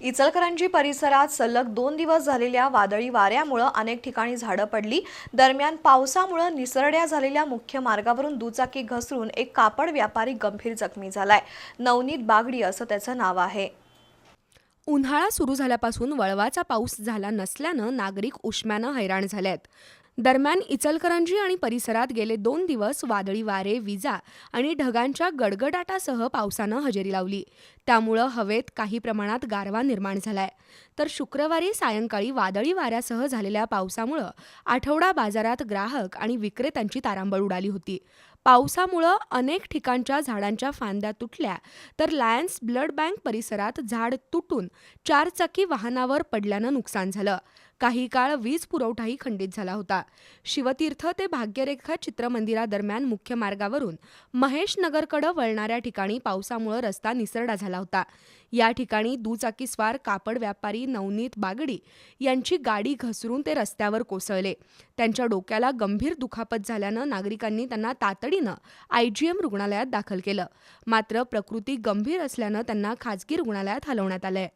इचलकरंजी परिसरात सलग दोन दिवस झालेल्या वादळी वाऱ्यामुळं अनेक ठिकाणी झाडं पडली. दरम्यान पावसामुळं निसरड्या झालेल्या मुख्य मार्गावरून दुचाकी घसरून एक कापड व्यापारी गंभीर जखमी झालाय. नवनीत बागडी असं त्याचं नाव आहे. उन्हाळा सुरू झाल्यापासून वळवाचा पाऊस झाला नसल्यानं नागरिक उष्म्यानं हैराण झालेत. दरम्यान इचलकरंजी आणि परिसरात गेले दोन दिवस वादळी वारे विजा आणि ढगांच्या गडगडाटासह पावसानं हजेरी लावली. त्यामुळं हवेत काही प्रमाणात गारवा निर्माण झालाय. तर शुक्रवारी सायंकाळी वादळी वाऱ्यासह झालेल्या पावसामुळं आठवडा बाजारात ग्राहक आणि विक्रेत्यांची तारांबळ उडाली होती. पावसामुळं अनेक ठिकाणच्या झाडांच्या फांद्या तुटल्या तर लायन्स ब्लड बँक परिसरात झाड तुटून चारचाकी वाहनावर पडल्यानं नुकसान झालं. काही काळ वीज पुरवठाही खंडित झाला होता. शिवतीर्थ ते भाग्यरेखा चित्रमंदिरादरम्यान मुख्य मार्गावरून महेशनगरकडं वळणाऱ्या ठिकाणी पावसामुळं रस्ता निसरडा झाला होता. या ठिकाणी दुचाकीस्वार कापड व्यापारी नवनीत बागडी यांची गाडी घसरून ते रस्त्यावर कोसळले. त्यांच्या डोक्याला गंभीर दुखापत झाल्यानं नागरिकांनी त्यांना तातडीनं आयजीएम रुग्णालयात दाखल केलं. मात्र प्रकृती गंभीर असल्यानं त्यांना खाजगी रुग्णालयात हलवण्यात आलंय.